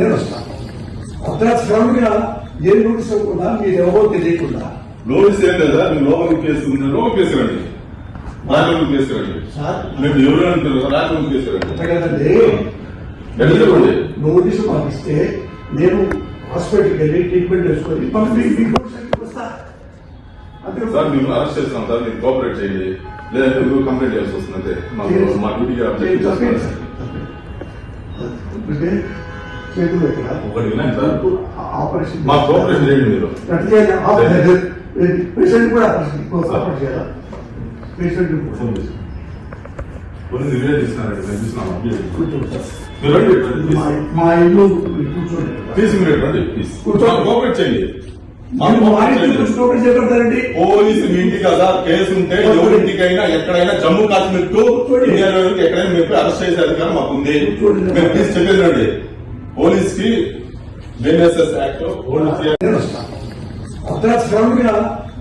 నేను వస్తాను అర్ధరాత్రి శ్రవణ్గా ఏ నోటీస్ ఇవ్వకుండా మీరు ఎవరో తెలియకుండా. నోటీస్ ఏం లేదా? మీరు లోపలికి ఉంది లోపలికి కేసు రండి. రాజమండ్రి కేసు రండి. సార్. మీరు ఎవరు అంటారు రాజమండ్రి కేసు రండి. అంతే కదండి. ఎట్లా చెప్పండి? నోటీసు పంపిస్తే నేను హాస్పిటల్కి వెళ్ళి ట్రీట్మెంట్ చేసుకొని సార్ మేము అరెస్ట్ చేస్తాం సార్. మీరు కోఆపరేట్ చేయండి. లేదంటే మీరు కంప్లైంట్ చేయాల్సి వస్తుంది అంతే. మాకు మా డ్యూటీగా అబ్జెక్ట్ చేస్తాం చేతులు ఎక్కడ ఒకటి సార్. ఆపరేషన్ మా కోఆపరేషన్ చేయండి మీరు. ఆపరేషన్ పేషెంట్ కూడా ఆపరేషన్ ఆపరేషన్ చేయాలా? పేషెంట్ కొన్ని మేము. మీరు రండి. మా మా ఇల్లు కూర్చోండి. తీసి మీరు రండి ప్లీజ్ కూర్చోండి. కోఆపరేట్ చేయండి. మనం మా ఇంటికి కూర్చోబెట్టి చేపడతారండి పోలీసు మీ ఇంటి కదా కేసు ఉంటే ఎవరింటికైనా ఎక్కడైనా జమ్మూ కాశ్మీర్కు ఇండియాలో ఎక్కడైనా మీరు అరెస్ట్ చేసే అధికారం మాకు ఉంది. మీరు ప్లీజ్ చెప్పేది పోలీస్కి బిఎన్ఎస్ఎస్ యాక్ట్ శ్రవణ్గా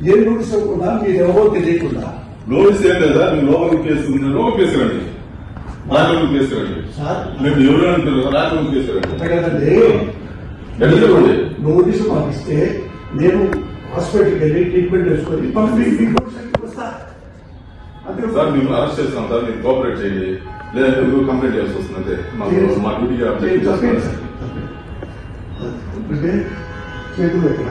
ఏ నోటీస్ ఇవ్వకుండా మీరు ఎవరో తెలియకుండా. నోటీస్ ఏం లేదా? మీరు లోపలికి కేసు ఉంది. లోపలికి కేసు రండి. రాజమండ్రి కేసు రండి. సార్. మీరు ఎవరు అంటారు రాజమండ్రి కేసు రండి. నోటీసు పంపిస్తే నేను హాస్పిటల్కి వెళ్ళి ట్రీట్మెంట్ చేసుకొని పంపి వస్తా. అంతే సార్ మేము అరెస్ట్ చేస్తాం సార్. మీరు కోఆపరేట్ చేయండి. లేదంటే కంప్లైంట్ చేయాల్సి వస్తుంది. అంతే. మా డ్యూటీగా అంటే చేతులు ఎక్కడ?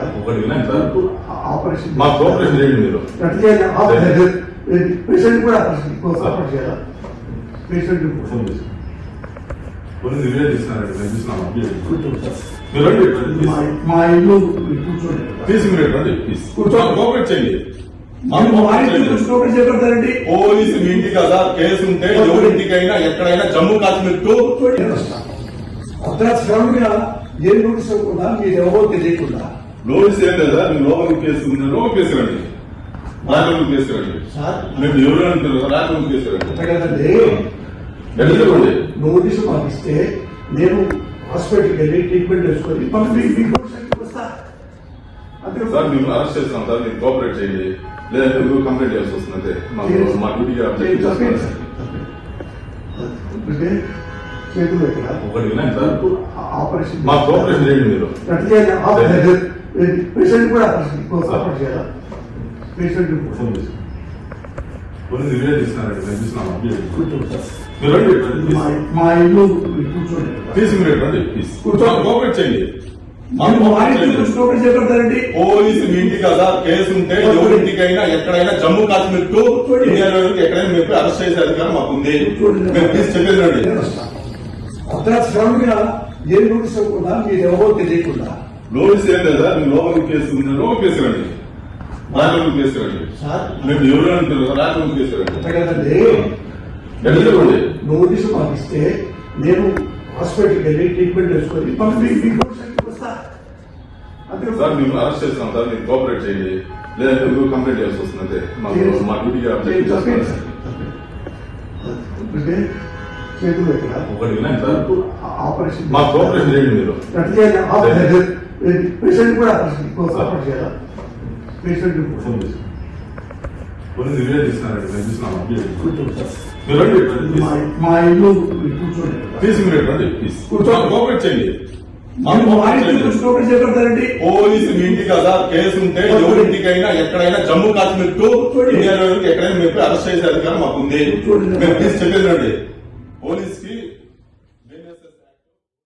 ఆపరేషన్ మా కోఆపరేషన్ చేయండి మీరు. అట్లా చేయాలి. పేషెంట్ కూడా ఆపరేషన్ ఆపరేషన్ చేయాలా? పేషెంట్ కొన్ని వీడియో తీస్తున్నారండి మేము చూస్తున్నాం కూర్చోండి. సార్. మీరు రండి. ప్లీజ్. మా ఇల్లు కూర్చోండి. తీసి మీరు రండి. ప్లీజ్. కూర్చోండి. కోఆపరేట్ చేయండి. పోలీసు మీ ఇంటి కదా. కేసు ఉంటే ఎవరింటికైనా ఎక్కడైనా జమ్మూ కాశ్మీర్ నేను ఏ నోటీస్ ఇవ్వకుండా మీరు ఎవరో తెలియకుండా. నోటీస్ ఏం లేదా? మీరు లోపలికి కేసు ఉంది లోపలికి కేసు రండి. రాజమండ్రి కేసు రండి. సార్. మీరు ఎవరు అంటారు రాజమండ్రి కేసు రండి. నోటీసు పంపిస్తే నేను హాస్పిటల్కి వెళ్ళి ట్రీట్మెంట్ చేసుకొని సార్ మేము అరెస్ట్ చేస్తాం సార్ మీరు కోఆపరేట్ చేయండి. లేదంటే మీరు కంప్లైంట్ చేయాల్సి వస్తుంది అంతే. మా డ్యూటీగా అబ్జెక్ట్ చేస్తాం. చేతులు ఎక్కడ ఒకటి వినండి సార్. ఆపరేషన్ మా కోఆపరేషన్ చేయండి మీరు. పేషెంట్ కూడా ఆపరేషన్ ఆపరేషన్ చేయాలా? పేషెంట్ కొన్ని వీడియో మేము కూర్చోండి సార్. మీరు రండి ప్లీజ్. మా ఇల్లు కూర్చోండి. తీసి మీరు రండి ప్లీజ్ కూర్చోండి. కోఆపరేట్ చేయండి. పోలీసు మీ ఇంటి కదా కేసు ఉంటే ఎవరింటికైనా ఎక్కడైనా జమ్మూ కాశ్మీర్కు ఇండియాలో ఎక్కడైనా మీరు అరెస్ట్ చేసే అధికారం మాకు ఉంది. మీరు ప్లీజ్ చెప్పేది అర్ధరాత్రి శ్రవణ్గా ఏ నోటీస్ ఇవ్వకుండా మీరు ఎవరో తెలియకుండా నోటీస్ ఏం లేదా? మీరు లోపలికి కేసు లోపలికి కేసు రండి. రాజమండ్రి కేసు రండి. సార్. మీరు ఎవరు అంటారు రాజమండ్రి కేసు రండి. అంతే కదండి ఎట్లా చెప్పండి? నోటీసు పంపిస్తే నేను హాస్పిటల్కి వెళ్ళి ట్రీట్మెంట్ చేసుకొని పంపి వస్తా. సార్ మేము అరెస్ట్ చేస్తాం సార్. మీరు కోఆపరేట్ చేయండి. లేదంటే మీరు కంప్లైంట్ చేయాల్సి వస్తుంది అంతే. మా డ్యూటీగా చేతులు ఎక్కడ? ఒకటి వినండి సార్. ఆపరేషన్ మా కోఆపరేషన్ చేయండి మీరు. అట్లా చేయాలి. ఆపరేషన్ పేషెంట్ కూడా ఆపరేషన్ ఆపరేషన్ చేయాలా? పేషెంట్ ఫోన్ చేసి. కొన్ని వీడియో తీస్తున్నారండి మేము చూస్తున్నాం. కూర్చోండి సార్. మీరు రండి ప్లీజ్. మా మా ఇల్లు కూర్చోండి. తీసి మీరు రండి కూర్చోండి. కోఆపరేట్ చేయండి. పోలీసు మీ ఇంటి కదా. కేసు ఉంటే ఎవరింటికైనా ఎక్కడైనా జమ్మూ కాశ్మీర్కు ఇండియాలో ఎక్కడైనా అరెస్ట్ చేసే అధికారం మాకు ఉంది మీరు ప్లీజ్ చెప్పేది రండి పోలీసు